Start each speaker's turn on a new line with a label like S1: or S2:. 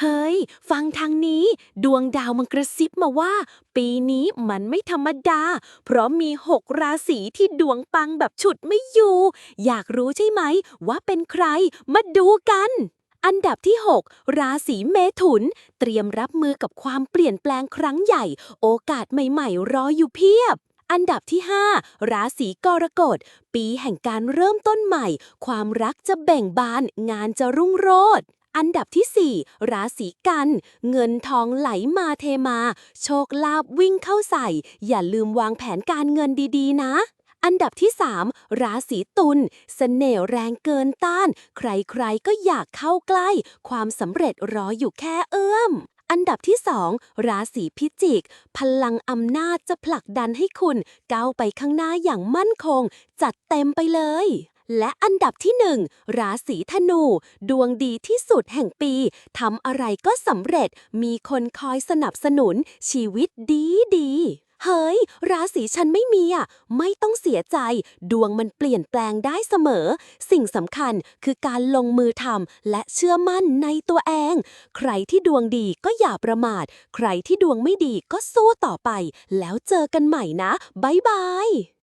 S1: เฮ้ย ฟังทางนี้ ดวงดาวมันกระซิบมาว่า ปีนี้มันไม่ธรรมดา เพราะมีหกราศีที่ดวงปังแบบฉุดไม่อยู่ อยากรู้ใช่ไหม ว่าเป็นใคร มาดูกัน อันดับที่ 6 ราศีเมถุน เตรียมรับมือกับความเปลี่ยนแปลงครั้งใหญ่ โอกาสใหม่ๆ รออยู่เพียบอันดับที่ 5 ราศีกรกฎ ปีแห่งการเริ่มต้นใหม่ ความรักจะเบ่งบาน งานจะรุ่งโรจน์ อันดับที่ 4 ราศีกัน เงินทองไหลมาเทมา โชคลาภวิ่งเข้าใส่ อย่าลืมวางแผนการเงินดีๆ นะอันดับที่ 3 ราศีตุลเสน่ห์แรงเกินต้าน ใครๆก็อยากเข้าใกล้ ความสำเร็จรออยู่แค่เอื้อม อันดับที่ 2 ราศีพิจิก พลังอำนาจจะผลักดันให้คุณก้าวไปข้างหน้าอย่างมั่นคง จัดเต็มไปเลย และอันดับที่1ราศีธนู ดวงดีที่สุดแห่งปีทำอะไรก็สำเร็จ มีคนคอยสนับสนุน ชีวิตดีดีเฮ้ย ราศีฉันไม่มีอะ ไม่ต้องเสียใจ ดวงมันเปลี่ยนแปลงได้เสมอ สิ่งสำคัญคือการลงมือทำและเชื่อมั่นในตัวเอง ใครที่ดวงดีก็อย่าประมาท ใครที่ดวงไม่ดีก็สู้ต่อไป แล้วเจอกันใหม่นะ บ๊ายบาย